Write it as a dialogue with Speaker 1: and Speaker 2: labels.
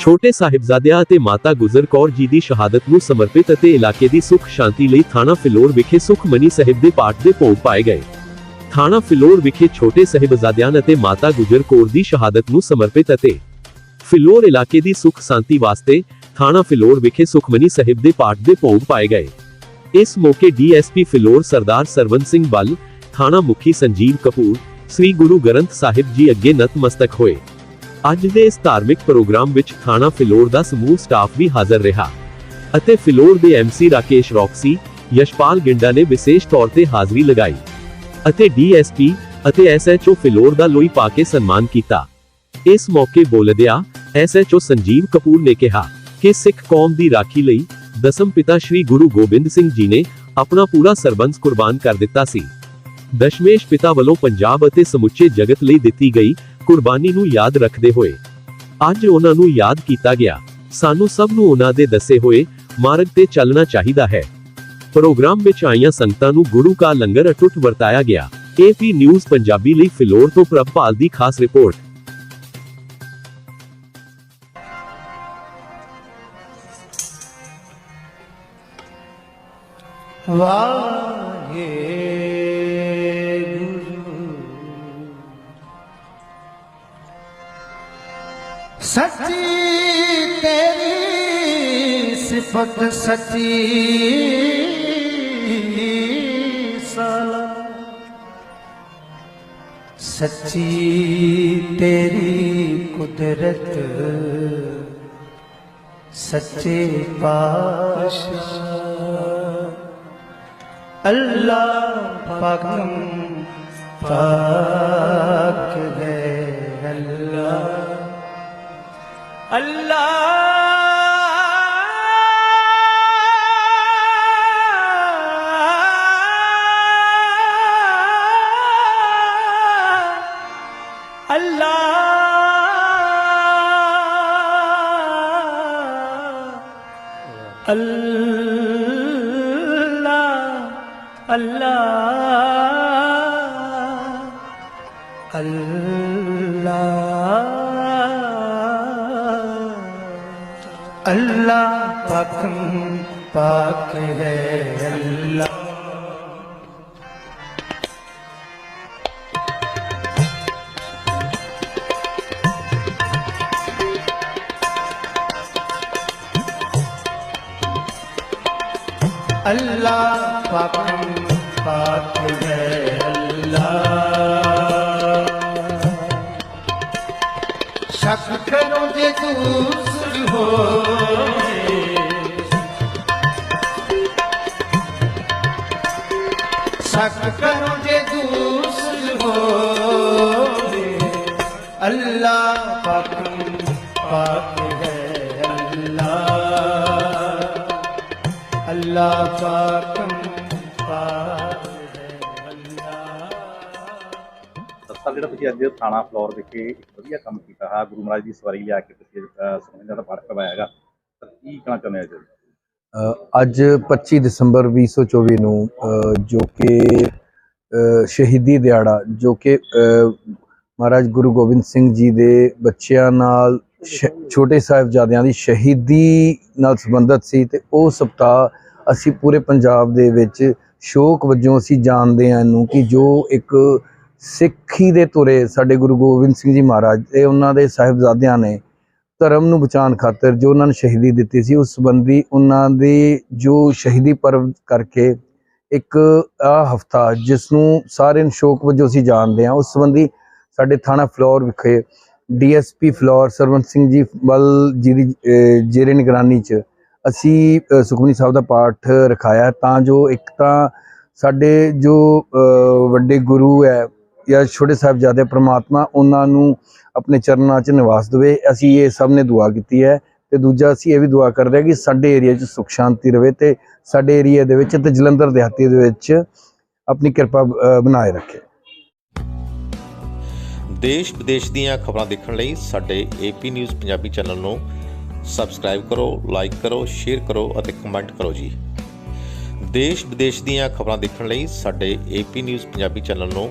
Speaker 1: ਛੋਟੇ ਸਾਹਿਬਜ਼ਾਦਿਆਂ ਅਤੇ ਮਾਤਾ ਗੁਜਰ ਕੌਰ ਜੀ ਦੀ ਸ਼ਹਾਦਤ ਨੂੰ ਸਮਰਪਿਤ ਅਤੇ ਇਲਾਕੇ ਦੀ ਸੁਖ ਸ਼ਾਂਤੀ ਲਈ ਥਾਣਾ ਫਿਲੌਰ ਵਿਖੇ ਸੁਖਮਨੀ ਸਾਹਿਬ ਦੇ ਪਾਠ ਦੇ ਭੋਗ ਪਾਏ ਗਏ। ਥਾਣਾ ਫਿਲੌਰ ਵਿਖੇ ਛੋਟੇ ਸਾਹਿਬਜ਼ਾਦਿਆਂ ਅਤੇ ਮਾਤਾ ਗੁਜਰ ਕੌਰ ਦੀ ਸ਼ਹਾਦਤ ਨੂੰ ਸਮਰਪਿਤ ਅਤੇ ਫਿਲੌਰ ਇਲਾਕੇ ਦੀ ਸੁਖ ਸ਼ਾਂਤੀ ਵਾਸਤੇ ਥਾਣਾ ਫਿਲੌਰ ਵਿਖੇ ਸੁਖਮਨੀ ਸਾਹਿਬ ਦੇ ਪਾਠ ਦੇ ਭੋਗ ਪਾਏ ਗਏ। ਇਸ ਮੌਕੇ ਡੀਐਸਪੀ ਫਿਲੌਰ ਸਰਦਾਰ ਸਰਵਨ ਸਿੰਘ ਬਲ ਥਾਣਾ ਮੁਖੀ ਸੰਜੀਵ ਕਪੂਰ, ਸ੍ਰੀ ਗੁਰੂ ਗ੍ਰੰਥ ਸਾਹਿਬ ਜੀ ਅੱਗੇ ਨਤਮਸਤਕ ਹੋਏ। ਅੱਜ ਦੇ ਇਸ ਧਾਰਮਿਕ ਪ੍ਰੋਗਰਾਮ ਵਿੱਚ ਥਾਣਾ ਫਿਲੌਰ ਦਾ ਸਮੂਹ ਸਟਾਫ ਵੀ ਹਾਜ਼ਰ ਰਿਹਾ ਅਤੇ ਫਿਲੌਰ ਦੇ ਐਮਸੀ ਰਾਕੇਸ਼ ਰੌਕਸੀ, ਯਸ਼ਪਾਲ ਗਿੰਡਾ ਨੇ ਵਿਸ਼ੇਸ਼ ਤੌਰ ਤੇ ਹਾਜ਼ਰੀ ਲਗਾਈ ਅਤੇ ਡੀਐਸਪੀ ਅਤੇ ਐਸਐਚਓ ਫਿਲੌਰ ਦਾ ਲੋਈ ਪਾ ਕੇ ਸਨਮਾਨ ਕੀਤਾ। ਇਸ ਮੌਕੇ ਬੋਲਦਿਆਂ ਐਸਐਚਓ ਸੰਜੀਵ ਕਪੂਰ ਨੇ ਕਿਹਾ ਕਿ ਸਿੱਖ ਕੌਮ ਦੀ ਰਾਖੀ ਲਈ ਦਸਮ ਪਿਤਾ ਸ੍ਰੀ ਗੁਰੂ ਗੋਬਿੰਦ ਸਿੰਘ ਜੀ ਨੇ ਆਪਣਾ ਪੂਰਾ ਸਰਬੰਸ ਕੁਰਬਾਨ ਕਰ ਦਿੱਤਾ ਸੀ। ਦਸ਼ਮੇਸ਼ ਪਿਤਾ ਵੱਲੋਂ ਪੰਜਾਬ ਅਤੇ ਸਮੁੱਚੇ ਜਗਤ ਲਈ ਦਿੱਤੀ ਗਈ ਕੁਰਬਾਨੀ ਨੂੰ ਯਾਦ ਰੱਖਦੇ ਹੋਏ। ਅੱਜ ਉਹਨਾਂ ਨੂੰ ਯਾਦ ਕੀਤਾ ਗਿਆ। ਸਾਨੂੰ ਸਭ ਨੂੰ ਉਹਨਾਂ ਦੇ ਦੱਸੇ ਹੋਏ ਮਾਰਗ ਤੇ ਚੱਲਣਾ ਚਾਹੀਦਾ ਹੈ। ਪ੍ਰੋਗਰਾਮ ਵਿੱਚ ਆਈਆਂ ਸੰਗਤਾਂ ਨੂੰ ਗੁਰੂ ਕਾ ਲੰਗਰ ਅਟੁੱਟ ਵਰਤਾਇਆ ਗਿਆ। ਏਪੀ ਨਿਊਜ਼ ਪੰਜਾਬੀ ਲਈ ਫਿਲੌਰ ਤੋਂ ਪ੍ਰਭਪਾਲ ਦੀ ਖਾਸ ਰਿਪੋਰਟ।
Speaker 2: ਵਾਹਿਗੁਰੂ। ਸੱਚੀ ਤੇਰੀ ਸਿਫਤ ਸੱਚੀ ਸਲਾਮ ਸੱਚੀ ਤੇਰੀ ਕੁਦਰਤ, ਸੱਚੇ ਪਾਸ਼ਾ ਅੱਲਾ ਪਾਕਮ ਪਾਕ ਹੈ ਅੱਲਾ அல்லாஹ் அல்லாஹ் اللہ اللہ اللہ ਅੱਲਾ ਪਾਕੰ ਪਾਕ ਹੈ ਅੱਲਾ। ਅੱਲਾ ਪਾਕੰ ਪਾਕ ਹੈ ਅੱਲਾ। ਸ਼ੱਕ ਕਰੋ ਜੇ ਤੂੰ ਹੋਏ ਸਕ ਕਰੋ ਜੇ ਦੂਸਲ ਹੋਏ ਅੱਲਾ ਪਾਕਮ ਪਾਕ ਹੈ ਅੱਲਾ ਅੱਲਾ ਪਾਕਮ
Speaker 3: ਸਰ ਜਿਹੜਾ ਤੁਸੀਂ ਅੱਜ ਥਾਣਾ ਫਲੋਰ ਵਿਖੇ ਇੱਕ ਵਧੀਆ ਕੰਮ ਕੀਤਾ ਹੈ। ਗੁਰੂ ਮਹਾਰਾਜ ਦੀ ਸਵਾਰੀ ਲਿਆ ਕੇ ਤੁਸੀਂ ਸੁਖਮਨੀ ਦਾ ਪਾਠ ਕਰਵਾਇਆ ਹੈਗਾ। ਤਾਂ ਕੀ ਕਹਿਣਾ ਚਾਹੁੰਦੇ ਹੋ
Speaker 4: ਅੱਜ? 25 ਦਸੰਬਰ 2024 ਨੂੰ ਜੋ ਕਿ ਸ਼ਹੀਦੀ ਦਿਹਾੜਾ, ਜੋ ਕਿ ਮਹਾਰਾਜ ਗੁਰੂ ਗੋਬਿੰਦ ਸਿੰਘ ਜੀ ਦੇ ਬੱਚਿਆਂ ਨਾਲ ਛੋਟੇ ਸਾਹਿਬਜ਼ਾਦਿਆਂ ਦੀ ਸ਼ਹੀਦੀ ਨਾਲ ਸੰਬੰਧਿਤ ਸੀ ਤੇ ਉਹ ਸਪਤਾਹ ਅਸੀਂ ਪੂਰੇ ਪੰਜਾਬ ਦੇ ਵਿੱਚ ਸ਼ੋਕ ਵਜੋਂ ਅਸੀਂ ਜਾਣਦੇ ਹਾਂ ਇਹਨੂੰ ਕਿ ਜੋ ਇੱਕ ਸਿੱਖੀ ਦੇ ਤੁਰੇ ਸਾਡੇ ਗੁਰੂ ਗੋਬਿੰਦ ਸਿੰਘ ਜੀ ਮਹਾਰਾਜ ਤੇ ਉਹਨਾਂ ਦੇ ਸਾਹਿਬਜ਼ਾਦਿਆਂ ਨੇ ਧਰਮ ਨੂੰ ਬਚਾਉਣ ਖਾਤਰ ਜੋ ਉਹਨਾਂ ਨੂੰ ਸ਼ਹੀਦੀ ਦਿੱਤੀ ਸੀ ਉਸ ਸੰਬੰਧੀ ਉਹਨਾਂ ਦੇ ਜੋ ਸ਼ਹੀਦੀ ਪਰਵ ਕਰਕੇ ਇੱਕ ਆ ਹਫਤਾ ਜਿਸ ਨੂੰ ਸਾਰੇ ਨੂੰ ਸ਼ੋਕ ਵਜੋਂ ਅਸੀਂ ਜਾਣਦੇ ਹਾਂ ਉਸ ਸੰਬੰਧੀ ਸਾਡੇ ਥਾਣਾ ਫਲੋਰ ਵਿਖੇ ਡੀਐਸਪੀ ਫਲੋਰ ਸਰਵੰਤ ਸਿੰਘ ਜੀ ਵੱਲ ਜੀ ਦੀ ਅਹ, ਜੇਰੇ ਨਿਗਰਾਨੀ ਚ ਅਸੀਂ ਸੁਖਮਨੀ ਸਾਹਿਬ ਦਾ ਪਾਠ ਰਖਾਇਆ ਤਾਂ ਜੋ ਇੱਕ ਤਾਂ ਸਾਡੇ ਜੋ ਵੱਡੇ ਗੁਰੂ ਹੈ ਜਾਂ ਛੋਟੇ ਸਾਹਿਬਜ਼ਾਦੇ ਪ੍ਰਮਾਤਮਾ ਉਹਨਾਂ ਨੂੰ ਆਪਣੇ ਚਰਨਾਂ 'ਚ ਨਿਵਾਸ ਦੇਵੇ, ਅਸੀਂ ਇਹ ਸਭ ਨੇ ਦੁਆ ਕੀਤੀ ਹੈ ਤੇ ਦੂਜਾ ਅਸੀਂ ਇਹ ਵੀ ਦੁਆ ਕਰਦੇ ਹਾਂ ਕਿ ਸਾਡੇ ਏਰੀਆ 'ਚ ਸੁਖ ਸ਼ਾਂਤੀ ਰਵੇ ਤੇ ਸਾਡੇ ਏਰੀਆ ਦੇ ਵਿੱਚ ਤੇ ਜਲੰਧਰ ਦਿਹਾਤੀ ਦੇ ਵਿੱਚ ਆਪਣੀ ਕਿਰਪਾ ਬਣਾਏ ਰੱਖੇ।
Speaker 5: ਦੇਸ਼ ਵਿਦੇਸ਼ ਦੀਆਂ ਖਬਰਾਂ ਦੇਖਣ ਲਈ ਸਾਡੇ ਏਪੀ ਨਿਊਜ਼ ਪੰਜਾਬੀ ਚੈਨਲ ਨੂੰ ਸਬਸਕ੍ਰਾਈਬ ਕਰੋ, ਲਾਈਕ ਕਰੋ, ਸ਼ੇਅਰ ਕਰੋ ਅਤੇ ਕਮੈਂਟ ਕਰੋ ਜੀ। ਦੇਸ਼ ਵਿਦੇਸ਼ ਦੀਆਂ ਖਬਰਾਂ ਦੇਖਣ ਲਈ ਸਾਡੇ ਏਪੀ ਨਿਊਜ਼ ਪੰਜਾਬੀ ਚੈਨਲ ਨੂੰ